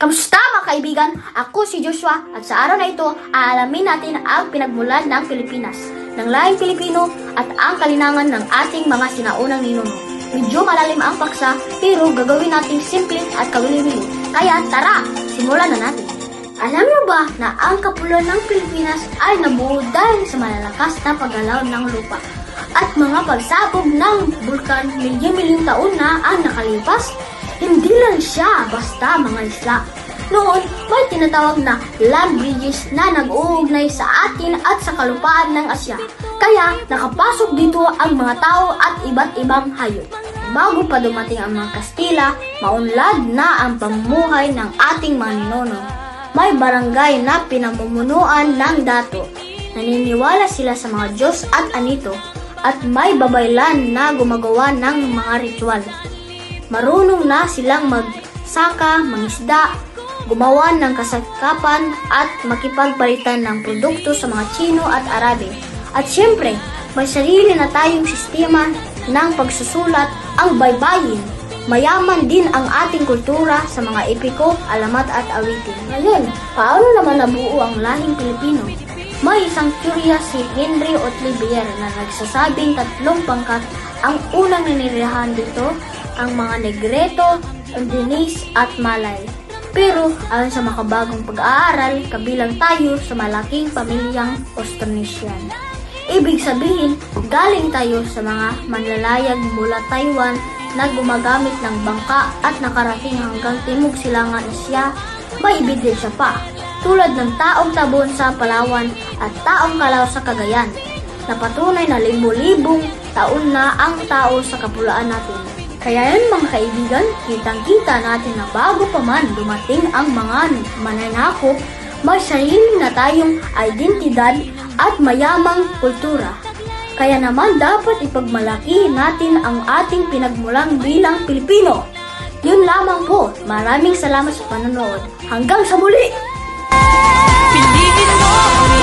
Kamusta mga kaibigan? Ako si Joshua at sa araw na ito, aalamin natin ang pinagmulan ng Pilipinas, ng lahing Pilipino at ang kalinangan ng ating mga sinaunang ninuno. Medyo malalim ang paksa pero gagawin natin simple at kawili-wili. Kaya tara, simulan na natin. Alam niyo ba na ang kapuluan ng Pilipinas ay nabuo dahil sa malalakas na paggalaw ng lupa at mga pagsabog ng bulkan milyon-milyong taon na ang nakalipas? Hindi lang siya basta mga isla. Noon, may tinatawag na land bridges na nag-uugnay sa atin at sa kalupaan ng Asya. Kaya nakapasok dito ang mga tao at iba't ibang hayop. Bago pa dumating ang mga Kastila, maunlad na ang pamumuhay ng ating mga ninuno. May barangay na pinamumunuan ng dato. Naniniwala sila sa mga Diyos at anito at may babaylan na gumagawa ng mga ritual. Marunong na silang magsaka, mangisda, gumawa ng kasakapan at makipagpalitan ng produkto sa mga Chino at Arabe. At syempre, may sarili na tayong sistema ng pagsusulat ang baybayin. Mayaman din ang ating kultura sa mga epiko, alamat at awitin. Ngayon, paano naman nabuo ang lahing Pilipino? May isang teorya si Henry Otlivier na nagsasabing tatlong pangkat ang unang ninirahan dito, ang mga Negreto, Indinis at Malay. Pero ayon sa makabagong pag-aaral, kabilang tayo sa malaking pamilyang Austronesian. Ibig sabihin, galing tayo sa mga manlalayag mula Taiwan na gumagamit ng bangka at nakarating hanggang Timog Silangan Asya, may ebidensya pa, tulad ng taong tabon sa Palawan at taong kalaw sa Cagayan, na patunay na libo-libong taon na ang tao sa kapulaan natin. Kaya yan mga kaibigan, kitang-kita natin na bago pa man dumating ang mga mananakop, may sarili na tayong identidad at mayamang kultura. Kaya naman dapat ipagmalaki natin ang ating pinagmulang bilang Pilipino. Yun lamang po. Maraming salamat sa panonood. Hanggang sa muli! Ang